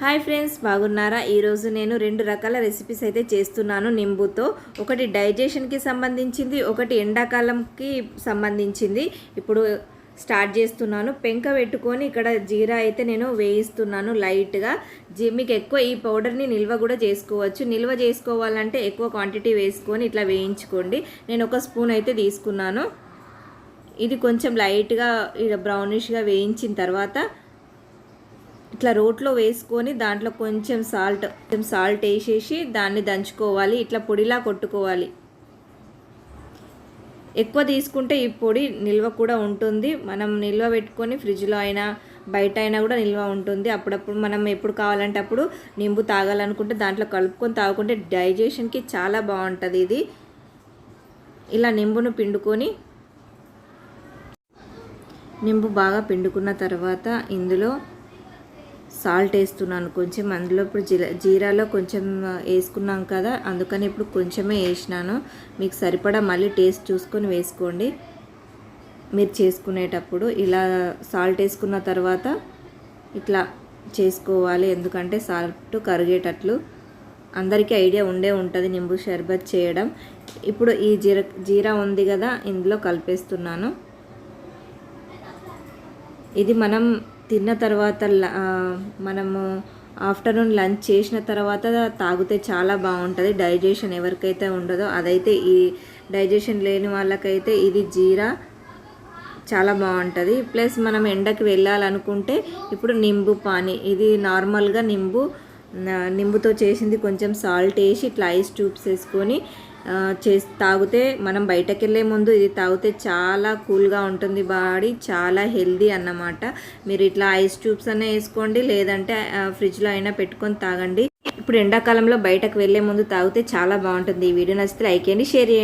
Hi friends బాగున్నారా? ఈరోజు నేను రెండు రకాల రెసిపీస్ అయితే చేస్తున్నాను నింబుతో. ఒకటి డైజెషన్కి సంబంధించింది ఒకటి ఎండాకాలంకి సంబంధించింది. ఇప్పుడు స్టార్ట్ చేస్తున్నాను. పెంక పెట్టుకొని ఇక్కడ జీరా అయితే నేను వేయిస్తున్నాను లైట్గా జీ మీకు ఎక్కువ ఈ పౌడర్ని నిల్వ కూడా చేసుకోవచ్చు. నిల్వ చేసుకోవాలంటే ఎక్కువ క్వాంటిటీ వేసుకొని ఇట్లా వేయించుకోండి. నేను ఒక స్పూన్ అయితే తీసుకున్నాను. ఇది కొంచెం లైట్గా బ్రౌనిష్గా వేయించిన తర్వాత ఇట్లా రోట్లో వేసుకొని దాంట్లో కొంచెం సాల్ట్ కొంచెం సాల్ట్ వేసేసి దాన్ని దంచుకోవాలి. ఇట్లా పొడిలా కొట్టుకోవాలి. ఎక్కువ తీసుకుంటే ఈ పొడి నిల్వ కూడా ఉంటుంది. మనం నిల్వ పెట్టుకొని ఫ్రిడ్జ్లో అయినా బయట అయినా కూడా నిల్వ ఉంటుంది. అప్పుడప్పుడు మనం ఎప్పుడు కావాలంటే అప్పుడు నింబు తాగాలనుకుంటే దాంట్లో కలుపుకొని తాగుకుంటే డైజెషన్కి చాలా బాగుంటుంది ఇది. ఇలా నింబును పిండుకొని నింబు బాగా పిండుకున్న తర్వాత ఇందులో సాల్ట్ వేస్తున్నాను. కొంచెం అందులో ఇప్పుడు జీరా జీరాలో కొంచెం వేసుకున్నాం కదా అందుకని ఇప్పుడు కొంచెమే వేసినాను. మీకు సరిపడా మళ్ళీ టేస్ట్ చూసుకొని వేసుకోండి. మీరు చేసుకునేటప్పుడు ఇలా సాల్ట్ వేసుకున్న తర్వాత ఇట్లా చేసుకోవాలి. ఎందుకంటే సాల్ట్ కరిగేటట్లు. అందరికీ ఐడియా ఉండే ఉంటుంది నింబు షర్బత్ చేయడం. ఇప్పుడు ఈ జీర జీరా ఉంది కదా ఇందులో కలిపేస్తున్నాను. ఇది మనం తిన్న తర్వాత మనము ఆఫ్టర్నూన్ లంచ్ చేసిన తర్వాత తాగితే చాలా బాగుంటుంది. డైజెషన్ ఎవరికైతే ఉండదో అదైతే ఈ డైజెషన్ లేని వాళ్ళకైతే ఇది జీరా చాలా బాగుంటుంది. ప్లస్ మనం ఎండకి వెళ్ళాలనుకుంటే ఇప్పుడు నింబు పానీ ఇది నార్మల్గా నింబు నింబుతో చేసింది కొంచెం సాల్ట్ వేసి ఇట్లా ఐస్ ట్యూబ్స్ వేసుకొని చేసి తాగితే మనం బయటకు వెళ్ళే ముందు ఇది తాగితే చాలా కూల్గా ఉంటుంది బాడీ చాలా హెల్దీ అన్నమాట. మీరు ఇట్లా ఐస్ ట్యూబ్స్ అనే వేసుకోండి లేదంటే ఫ్రిడ్జ్లో అయినా పెట్టుకొని తాగండి. ఇప్పుడు ఎండాకాలంలో బయటకు వెళ్ళే ముందు తాగితే చాలా బాగుంటుంది. ఈ వీడియో నచ్చితే లైక్ చేయండి షేర్ చేయండి.